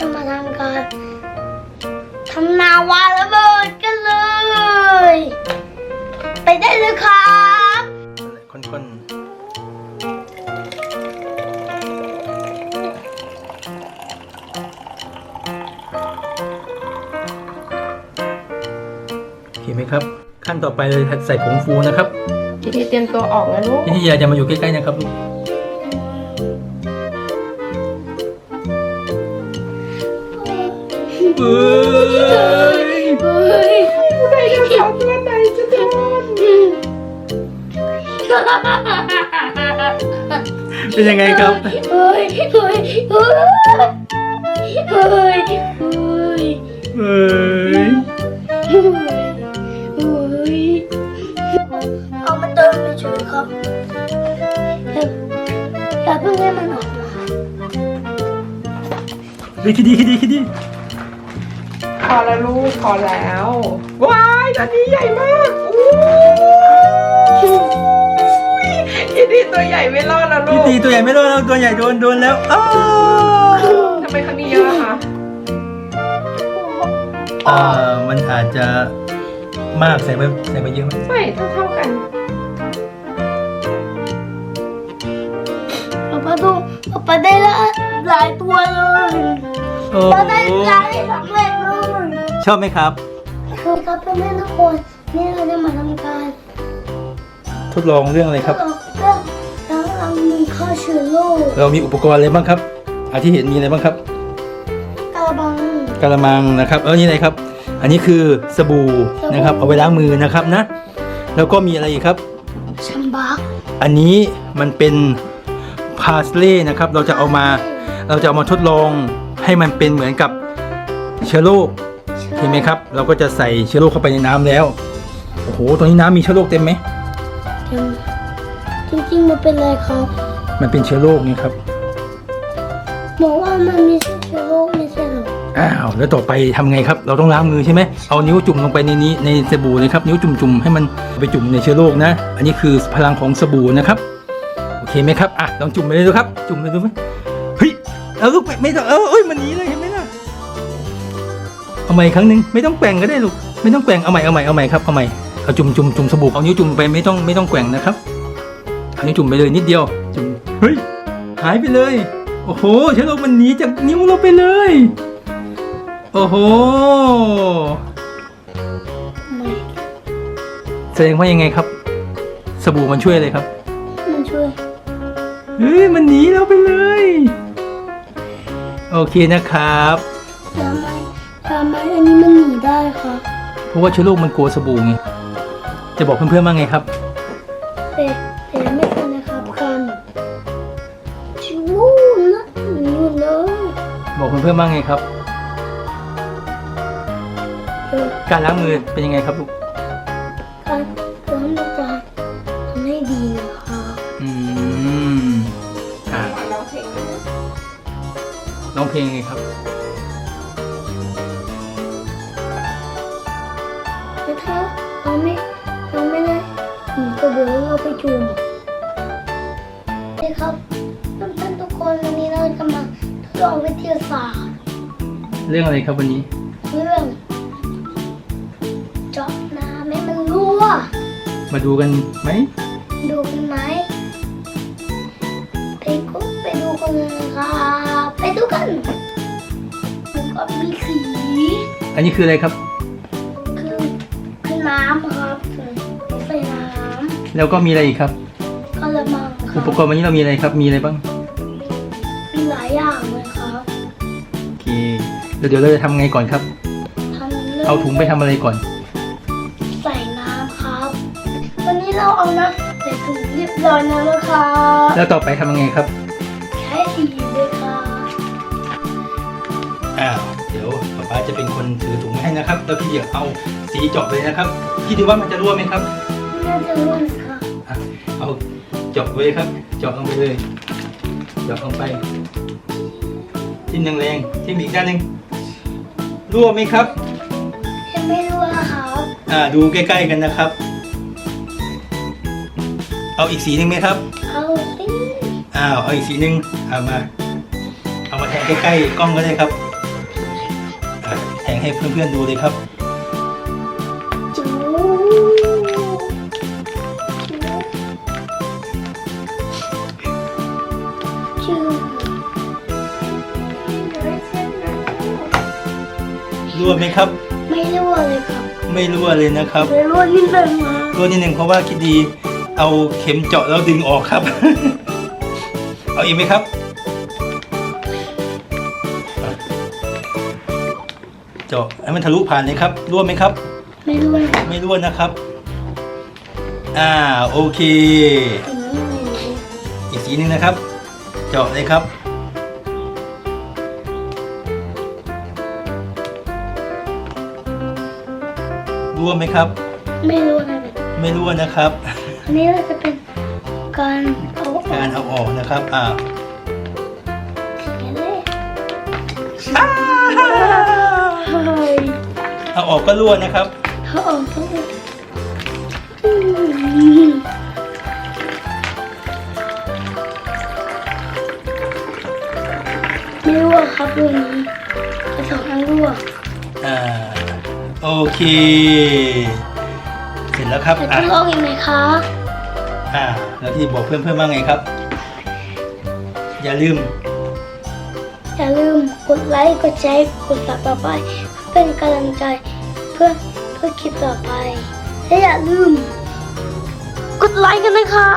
จะมาทำการทำนาวาระเบิดกันเลย ไปได้เลยครับคนๆโอเคไหมครับ ขั้นต่อไปเลยใส่ผงฟูนะครับทีทีเตรียมตัวออกนะลูก พี่ที่ยาจะมาอยู่ใกล้ๆนะครับลูก เอ้ยเฮ้ยไดโนเสาร์ตัวไหนจะโดนเป็นยังไงครับ เฮ้ยเฮ้ยเฮ้ยเฮ้ยเฮ้ยเฮ้ยเอ้ยเฮ้ยเอามาเติมเฉยๆครับอย่าอย่าเพิ่งให้มันออกมา เฮ้ยคิดดีคิดดีคิดดี อแล้วลูกพอแล้วว้ายตอนนี้ใหญ่มากอู้ยทีทีตัวใหญ่ไม่รอดแล้วลูพี่กตีตัวใหญ่ไม่โดนแล้วตัวใหญ่โดนโดนแล้วอ้าวทำไมเขามีเยอะอะคะอ่ามันอาจจะมากใส่ไปใส่ไปเยอะไหมไม่เท่าเท่าๆกันป๊าป๊าดูป๊าป๊าได้ละหลายตัวเลย โอ้ป๊าได้หลายสำเร็จเลยชอบไหมครับ คือครับเพื่อนๆทุกคนนี่เราจะมาทำการทดลองเรื่องอะไรครับทดลองเรื่องล้างล้างมือฆ่าเชื้อโรคเรามีอุปกรณ์อะไรบ้างครับอาที่เห็นมีอะไรบ้างครับกระบัง กระมังนะครับ เออนี่อะไรครับ อันนี้คือสบู่สบู่ นะครับเอาไว้ล้างมือนะครับนะ แล้วก็มีอะไรอีกครับ ชัมบักอันนี้มันเป็นพาสเล่นะครับ เราจะเอามาเราจะเอามาทดลอง ให้มันเป็นเหมือนกับเชื้อโรคเห็นไหมครับ เราก็จะใส่เชื้อโรคเข้าไปในน้ำแล้วโอ้โหตรงนี้น้ำมีเชื้อโรคเต็มไหมเดี๋ยวจริงๆมันเป็นอะไรครับ มันเป็นเชื้อโรคนี่ครับบอกว่ามันมีเชื้อโรคไม่ใช่เหรออ้าวแล้วต่อไปทำไงครับ เราต้องล้างมือใช่ไหมเอานิ้วจุ่มลงไปในนี้ในสบู่เลยครับ นิ้วจุ่มๆให้มันไปจุ่มในเชื้อโรคนะ อันนี้คือพลังของสบู่นะครับโอเคไหมครับอะลองจุ่มไปเลยดูครับ จุ่มไปดูไหม เฮ้ยเอาลูกไม่ไม่ต้องเออเอ้ยมันหนีเลยเห็นไหมล่ะเอาใหม่อีกครั้งหนึ่งไม่ต้องแกว่งก็ได้ลูกไม่ต้องแกว่งเอาใหม่เอาใหม่เอาใหม่ครับเอาใหม่เอาจุ่มจุ่มจุ่มสบู่เอานิ้วจุ่มไปไม่ต้องไม่ต้องแกว่งนะครับเอานิ้วจุ่มไปเลยนิดเดียวจุ่มเฮ้ยหายไปเลย โอ้โหเชื้อโรคมันหนีจากนิ้วเราไปเลย โอ้โหไม่แสดงว่ายังไงครับ สบู่มันช่วยอะไรครับ มันช่วยเฮ้ยมันหนีเราไปเลย โอเคนะครับทำไมทำไมอันนี้มันหนีได้ครับเพราะว่าเชื้อโรคมันกลัวสบู่ไงจะบอกเพื่อนๆว่าไงครับ แต่แต่ไม่ควรนะครับกันชูนะนู่นเลยบอกเพื่อนๆว่าไงครับเออการล้างมือเป็นยังไงครับลูก เพลงไงครับแต่ถ้าเราไม่เราไม่ได้หนีก็เดี๋ยวเราไปจุ่มนี่ครับเพื่อนๆทุกคนวันนี้เราจะมาทดลองวิทยาศาสตร์ เรื่องอะไรครับวันนี้ เรื่องเจาะน้ำให้มันรั่ว มาดูกันไหม ดูกันไหมไปก็ไปดูกันเลยครับ อันนี้คืออะไรครับ คือคือน้ำครับใส่น้แล้วก็มีอะไรอีกครับำกระมังครัอุบปกรณ์วันนี้เรามีอะไรครับ มีอะไรบ้าง มีหลายอย่างเลยครับโอเคแล้วเดี๋ยวเราจะทำไงก่อนครับ ทำรื่เอาถุงไปทำอะไรก่อน ใส่น้ำครับ วันนี้เราเอานะใส่ถุงเรียบร้อยแล้วนะครับแล้วต่อไปทำยังไงครับ ใช้สีเลยครับ อ้าว เดี๋ยวป๊าป๊าจะเป็นคนถือถุงให้นะครับ แล้วพี่เดี๋ยวเอาสีเจาะเลยนะครับ พี่ดูว่ามันจะรั่วไหมครับน่าจะร่วนครับอะเอาเจาะไว้ครับ เจาะลงไปเลย เจาะลงไป ทิ่มแรงๆทิ่มอีกด้านหนึ่งรั่วไหมครับยังไม่รู้นะครับอ่าดูใกล้ๆกันนะครับ เอาอีกสีหนึ่งไหมครับเอาสิอ้าวเอาอีกสีหนึ่งเอามา เอามาแทนใกล้ๆกล้องก็ได้ครับ ให้เพื่อนๆดูเลยครับจูจูรั่วไหมครับ ไม่รั่วเลยครับ ไม่รั่วเลยนะครับไม่รั่วนิดหนึ่งนะรั่วนิดนึงเพราะว่าคิดดีเอาเข็มเจาะแล้วดึงออกครับ เอาอีกไหมครับ จาะให้มันทะลุผ่านเลยครับรั่วไหมครับ ไม่รั่วไม่รั่วนะครับ อ่าโอเคอืมอีกสีหนึ่งนะครับ เจาะเลยครับรั่วไหมครับ ไม่รั่วนะไม่รั่วนะครับ อันนี้เราจะเป็นการเอาออกการเอาออกนะครับอ่าอย่างนี้เลยอ้าเฮ้ ยเอาออกก็รั่วนะครับเขาออกต้องอืมไม่รั่วครับตรงนี้จะสองอันรั่วอ่าโอเค เสร็จแล้วครับจะอะทดลองอีกไหมคะอ่าแล้วที่บอกเพื่อนๆว่าไงครับ อย่าลืม อย่าลืม กดไลค์กดแชร์กดสับสไปเพื่อเป็นกำลังใจเพื่อเพื่อคลิปต่อไปและอย่าลืม กดไลค์กันนะคะ